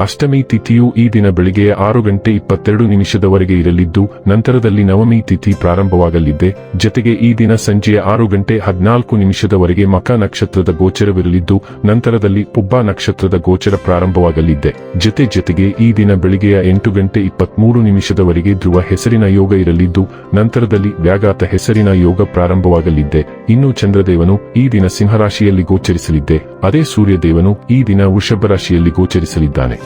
ಅಷ್ಟಮಿ ತಿಥಿಯು ಈ ದಿನ ಬೆಳಿಗ್ಗೆ ಆರು ಗಂಟೆ ಇಪ್ಪತ್ತೆರಡು ನಿಮಿಷದವರೆಗೆ ಇರಲಿದ್ದು, ನಂತರದಲ್ಲಿ ನವಮಿ ತಿಥಿ ಪ್ರಾರಂಭವಾಗಲಿದೆ. ಜತೆಗೆ ಈ ದಿನ ಸಂಜೆಯ ಆರು ಗಂಟೆ ಹದಿನಾಲ್ಕು ನಿಮಿಷದವರೆಗೆ ಮಕ ನಕ್ಷತ್ರದ ಗೋಚರವಿರಲಿದ್ದು, ನಂತರದಲ್ಲಿ ಪುಬ್ಬ ನಕ್ಷತ್ರದ ಗೋಚರ ಪ್ರಾರಂಭವಾಗಲಿದೆ. ಜತೆ ಜತೆಗೆ ಈ ದಿನ ಬೆಳಿಗ್ಗೆಯ ಎಂಟು ಗಂಟೆ ಇಪ್ಪತ್ಮೂರು ನಿಮಿಷದವರೆಗೆ ಧ್ರುವ ಹೆಸರಿನ ಯೋಗ ಇರಲಿದ್ದು, ನಂತರದಲ್ಲಿ ವ್ಯಾಘಾತ ಹೆಸರಿನ ಯೋಗ ಪ್ರಾರಂಭವಾಗಲಿದೆ. ಇನ್ನು ಚಂದ್ರದೇವನು ಈ ದಿನ ಸಿಂಹರಾಶಿಯಲ್ಲಿ ಗೋಚರಿಸಲಿದ್ದೆ ಅದೇ ಸೂರ್ಯದೇವನು ಈ ದಿನ ವೃಷಭ ರಾಶಿಯಲ್ಲಿ ಗೋಚರಿಸಲಿದ್ದಾನೆ.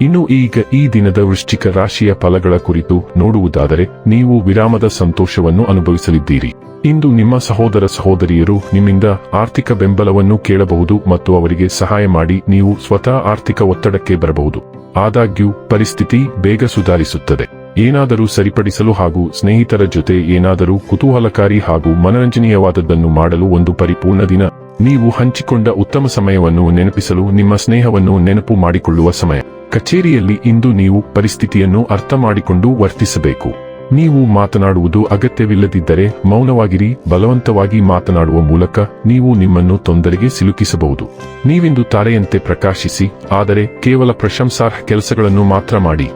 ಇನ್ನು ಈಗ ಈ ದಿನದ ವೃಶ್ಚಿಕ ರಾಶಿಯ ಫಲಗಳ ಕುರಿತು ನೋಡುವುದಾದರೆ ನೀವು ವಿರಾಮದ ಸಂತೋಷವನ್ನು ಅನುಭವಿಸಲಿದ್ದೀರಿ. ಇಂದು ನಿಮ್ಮ ಸಹೋದರ ಸಹೋದರಿಯರು ನಿಮ್ಮಿಂದ ಆರ್ಥಿಕ ಬೆಂಬಲವನ್ನು ಕೇಳಬಹುದು ಮತ್ತು ಅವರಿಗೆ ಸಹಾಯ ಮಾಡಿ ನೀವು ಸ್ವತಃ ಆರ್ಥಿಕ ಒತ್ತಡಕ್ಕೆ ಬರಬಹುದು. ಆದಾಗ್ಯೂ, ಪರಿಸ್ಥಿತಿ ಬೇಗ ಸುಧಾರಿಸುತ್ತದೆ. ಏನಾದರೂ ಸರಿಪಡಿಸಲು ಹಾಗೂ ಸ್ನೇಹಿತರ ಜೊತೆ ಏನಾದರೂ ಕುತೂಹಲಕಾರಿ ಹಾಗೂ ಮನರಂಜನೀಯವಾದದ್ದನ್ನು ಮಾಡಲು ಒಂದು ಪರಿಪೂರ್ಣ ದಿನ. ನೀವು ಹಂಚಿಕೊಂಡ ಉತ್ತಮ ಸಮಯವನ್ನು ನೆನಪಿಸಲು ನಿಮ್ಮ ಸ್ನೇಹವನ್ನು ನೆನಪು ಮಾಡಿಕೊಳ್ಳುವ ಸಮಯ. ಕಚೇರಿಯಲ್ಲಿ ಇಂದು ನೀವು ಪರಿಸ್ಥಿತಿಯನ್ನು ಅರ್ಥ ಮಾಡಿಕೊಂಡು ವರ್ತಿಸಬೇಕು. ನೀವು ಮಾತನಾಡುವುದು ಅಗತ್ಯವಿಲ್ಲದಿದ್ದರೆ ಮೌನವಾಗಿರಿ, ಬಲವಂತವಾಗಿ ಮಾತನಾಡುವ ಮೂಲಕ ನೀವು ನಿಮ್ಮನ್ನು ತೊಂದರೆಗೆ ಸಿಲುಕಿಸಬಹುದು. ನೀವಿಂದು ತಾರೆಯಂತೆ ಪ್ರಕಾಶಿಸಿ, ಆದರೆ ಕೇವಲ ಪ್ರಶಂಸಾರ್ಹ ಕೆಲಸಗಳನ್ನು ಮಾತ್ರ ಮಾಡಿ.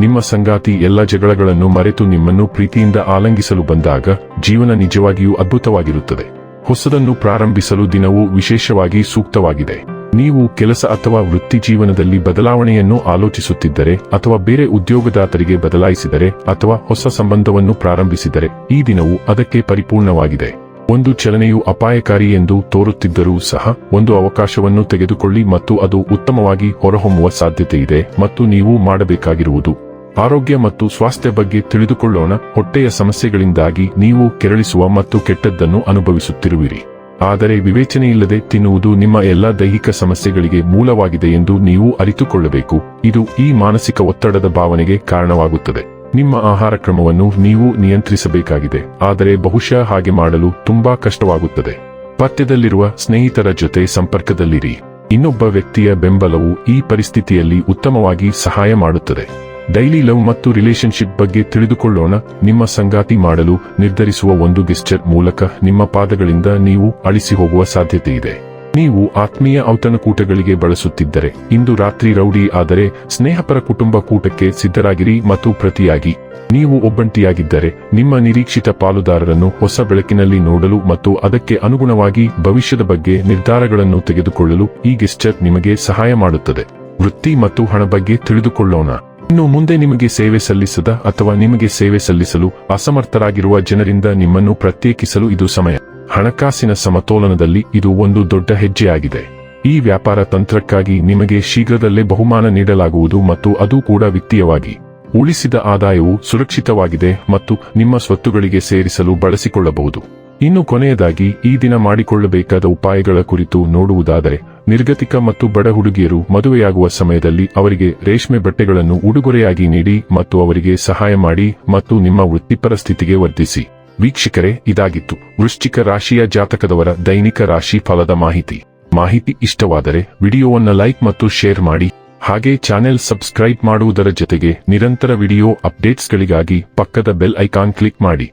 ನಿಮ್ಮ ಸಂಗಾತಿ ಎಲ್ಲ ಜಗಳಗಳನ್ನು ಮರೆತು ನಿಮ್ಮನ್ನು ಪ್ರೀತಿಯಿಂದ ಆಲಂಗಿಸಲು ಬಂದಾಗ ಜೀವನ ನಿಜವಾಗಿಯೂ ಅದ್ಭುತವಾಗಿರುತ್ತದೆ. ಹೊಸದನ್ನು ಪ್ರಾರಂಭಿಸಲು ದಿನವು ವಿಶೇಷವಾಗಿ ಸೂಕ್ತವಾಗಿದೆ. ನೀವು ಕೆಲಸ ಅಥವಾ ವೃತ್ತಿ ಜೀವನದಲ್ಲಿ ಬದಲಾವಣೆಯನ್ನು ಆಲೋಚಿಸುತ್ತಿದ್ದರೆ ಅಥವಾ ಬೇರೆ ಉದ್ಯೋಗದಾತರಿಗೆ ಬದಲಾಯಿಸಿದರೆ ಅಥವಾ ಹೊಸ ಸಂಬಂಧವನ್ನು ಪ್ರಾರಂಭಿಸಿದರೆ ಈ ದಿನವು ಅದಕ್ಕೆ ಪರಿಪೂರ್ಣವಾಗಿದೆ. ಒಂದು ಚಲನೆಯು ಅಪಾಯಕಾರಿ ಎಂದು ತೋರುತ್ತಿದ್ದರೂ ಸಹ ಒಂದು ಅವಕಾಶವನ್ನು ತೆಗೆದುಕೊಳ್ಳಿ ಮತ್ತು ಅದು ಉತ್ತಮವಾಗಿ ಹೊರಹೊಮ್ಮುವ ಸಾಧ್ಯತೆ ಇದೆ ಮತ್ತು ನೀವು ಮಾಡಬೇಕಾಗಿರುವುದು. ಆರೋಗ್ಯ ಮತ್ತು ಸ್ವಾಸ್ಥ್ಯ ಬಗ್ಗೆ ತಿಳಿದುಕೊಳ್ಳೋಣ. ಹೊಟ್ಟೆಯ ಸಮಸ್ಯೆಗಳಿಂದಾಗಿ ನೀವು ಕೆರಳಿಸುವ ಮತ್ತು ಕೆಟ್ಟದ್ದನ್ನು ಅನುಭವಿಸುತ್ತಿರುವಿರಿ. ಆದರೆ ವಿವೇಚನೆಯಿಲ್ಲದೆ ತಿನ್ನುವುದು ನಿಮ್ಮ ಎಲ್ಲ ದೈಹಿಕ ಸಮಸ್ಯೆಗಳಿಗೆ ಮೂಲವಾಗಿದೆ ಎಂದು ನೀವು ಅರಿತುಕೊಳ್ಳಬೇಕು. ಇದು ಈ ಮಾನಸಿಕ ಒತ್ತಡದ ಭಾವನೆಗೆ ಕಾರಣವಾಗುತ್ತದೆ. ನಿಮ್ಮ ಆಹಾರ ಕ್ರಮವನ್ನು ನೀವು ನಿಯಂತ್ರಿಸಬೇಕಾಗಿದೆ. ಆದರೆ ಬಹುಶಃ ಹಾಗೆ ಮಾಡಲು ತುಂಬಾ ಕಷ್ಟವಾಗುತ್ತದೆ. ಪಥ್ಯದಲ್ಲಿರುವ ಸ್ನೇಹಿತರ ಜೊತೆ ಸಂಪರ್ಕದಲ್ಲಿರಿ. ಇನ್ನೊಬ್ಬ ವ್ಯಕ್ತಿಯ ಬೆಂಬಲವು ಈ ಪರಿಸ್ಥಿತಿಯಲ್ಲಿ ಉತ್ತಮವಾಗಿ ಸಹಾಯ ಮಾಡುತ್ತದೆ. ಡೈಲಿ ಲವ್ ಮತ್ತು ರಿಲೇಶನ್ಶಿಪ್ ಬಗ್ಗೆ ತಿಳಿದುಕೊಳ್ಳೋಣ. ನಿಮ್ಮ ಸಂಗಾತಿ ಮಾಡಲು ನಿರ್ಧರಿಸುವ ಒಂದು ಗೆಸ್ಚರ್ ಮೂಲಕ ನಿಮ್ಮ ಪಾದಗಳಿಂದ ನೀವು ಅಳಿಸಿ ಹೋಗುವ ಸಾಧ್ಯತೆ ಇದೆ. ನೀವು ಆತ್ಮೀಯ ಔತಣಕೂಟಗಳಿಗೆ ಬಳಸುತ್ತಿದ್ದರೆ, ಇಂದು ರಾತ್ರಿ ರೌಡಿ ಆದರೆ ಸ್ನೇಹಪರ ಕುಟುಂಬ ಕೂಟಕ್ಕೆ ಸಿದ್ಧರಾಗಿರಿ ಮತ್ತು ಪ್ರತಿಯಾಗಿ. ನೀವು ಒಬ್ಬಂಟಿಯಾಗಿದ್ದರೆ, ನಿಮ್ಮ ನಿರೀಕ್ಷಿತ ಪಾಲುದಾರರನ್ನು ಹೊಸ ಬೆಳಕಿನಲ್ಲಿ ನೋಡಲು ಮತ್ತು ಅದಕ್ಕೆ ಅನುಗುಣವಾಗಿ ಭವಿಷ್ಯದ ಬಗ್ಗೆ ನಿರ್ಧಾರಗಳನ್ನು ತೆಗೆದುಕೊಳ್ಳಲು ಈ ಗೆಸ್ಚರ್ ನಿಮಗೆ ಸಹಾಯ ಮಾಡುತ್ತದೆ. ವೃತ್ತಿ ಮತ್ತು ಹಣ ಬಗ್ಗೆ ತಿಳಿದುಕೊಳ್ಳೋಣ. ಇನ್ನು ಮುಂದೆ ನಿಮಗೆ ಸೇವೆ ಸಲ್ಲಿಸದ ಅಥವಾ ನಿಮಗೆ ಸೇವೆ ಸಲ್ಲಿಸಲು ಅಸಮರ್ಥರಾಗಿರುವ ಜನರಿಂದ ನಿಮ್ಮನ್ನು ಪ್ರತ್ಯೇಕಿಸಲು ಇದು ಸಮಯ. ಹಣಕಾಸಿನ ಸಮತೋಲನದಲ್ಲಿ ಇದು ಒಂದು ದೊಡ್ಡ ಹೆಜ್ಜೆಯಾಗಿದೆ. ಈ ವ್ಯಾಪಾರ ತಂತ್ರಕ್ಕಾಗಿ ನಿಮಗೆ ಶೀಘ್ರದಲ್ಲೇ ಬಹುಮಾನ ನೀಡಲಾಗುವುದು ಮತ್ತು ಅದು ಕೂಡ ವಿತ್ತೀಯವಾಗಿ. ಉಳಿಸಿದ ಆದಾಯವು ಸುರಕ್ಷಿತವಾಗಿದೆ ಮತ್ತು ನಿಮ್ಮ ಸ್ವತ್ತುಗಳಿಗೆ ಸೇರಿಸಲು ಬಳಸಿಕೊಳ್ಳಬಹುದು. ಇನ್ನು ಕೊನೆಯದಾಗಿ ಈ ದಿನ ಮಾಡಿಕೊಳ್ಳಬೇಕಾದ ಉಪಾಯಗಳ ಕುರಿತು ನೋಡುವುದಾದರೆ ನಿರ್ಗತಿಕ ಮತ್ತು ಬಡ ಹುಡುಗಿಯರು ಮದುವೆಯಾಗುವ ಸಮಯದಲ್ಲಿ ಅವರಿಗೆ ರೇಷ್ಮೆ ಬಟ್ಟೆಗಳನ್ನು ಉಡುಗೊರೆಯಾಗಿ ನೀಡಿ ಮತ್ತು ಅವರಿಗೆ ಸಹಾಯ ಮಾಡಿ ಮತ್ತು ನಿಮ್ಮ ವೃತ್ತಿಪರ ಸ್ಥಿತಿಗೆ ವರ್ಧಿಸಿ. ವೀಕ್ಷಕರೇ, ಇದಾಗಿತ್ತು ವೃಶ್ಚಿಕ ರಾಶಿಯ ಜಾತಕದವರ ದೈನಿಕ ರಾಶಿ ಫಲದ ಮಾಹಿತಿ. ಮಾಹಿತಿ ಇಷ್ಟವಾದರೆ ವಿಡಿಯೋವನ್ನು ಲೈಕ್ ಮತ್ತು ಶೇರ್ ಮಾಡಿ. ಹಾಗೆ ಚಾನೆಲ್ ಸಬ್ಸ್ಕ್ರೈಬ್ ಮಾಡುವುದರ ಜೊತೆಗೆ ನಿರಂತರ ವಿಡಿಯೋ ಅಪ್ಡೇಟ್ಸ್ಗಳಿಗಾಗಿ ಪಕ್ಕದ ಬೆಲ್ ಐಕಾನ್ ಕ್ಲಿಕ್ ಮಾಡಿ.